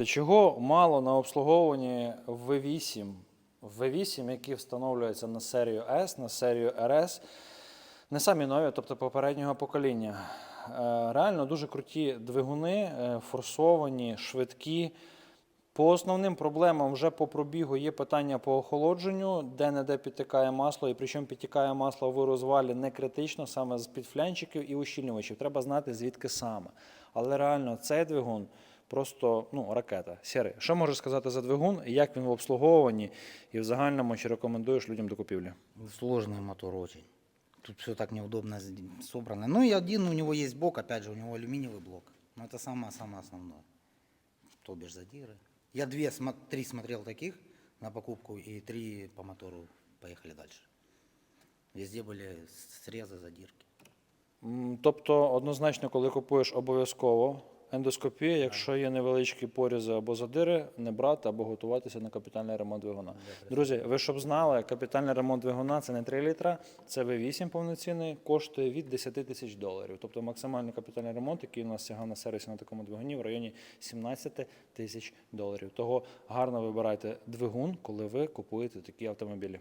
Слухайте, чого мало на обслуговуванні V8, V8, які встановлюються на серію S, на серію RS, не самі нові, тобто попереднього покоління. Е, Реально дуже круті двигуни, е, форсовані, швидкі. По основним проблемам вже по пробігу є питання по охолодженню, де-не-де підтікає масло, і причому підтікає масло в розвалі не критично, саме з під флянчиків і ущільнювачів. Треба знати, звідки саме. Але реально цей двигун просто ну, ракета. Сірий. Що можеш сказати за двигун, і як він в обслуговуванні, і в загальному чи рекомендуєш людям до купівлі? Сложный мотор очень. Тут все так неудобно с- собрано. Ну и один у него есть блок, опять же, у него алюминиевый блок. Но это самое-самое основное. То бишь задиры. Я две, смо- три смотрел таких на покупку и три по мотору поехали дальше. Везде были срезы, задирки. М, Тобто, однозначно, коли купуєш обов'язково ендоскопія, якщо є невеличкі порізи або задири, не брати або готуватися на капітальний ремонт двигуна. Друзі, ви щоб знали, капітальний ремонт двигуна це не 3 літра, це V8 повноцінний, коштує від 10 тисяч доларів. Тобто максимальний капітальний ремонт, який у нас сягав на сервісі на такому двигуні, в районі 17 тисяч доларів. Того гарно вибирайте двигун, коли ви купуєте такі автомобілі.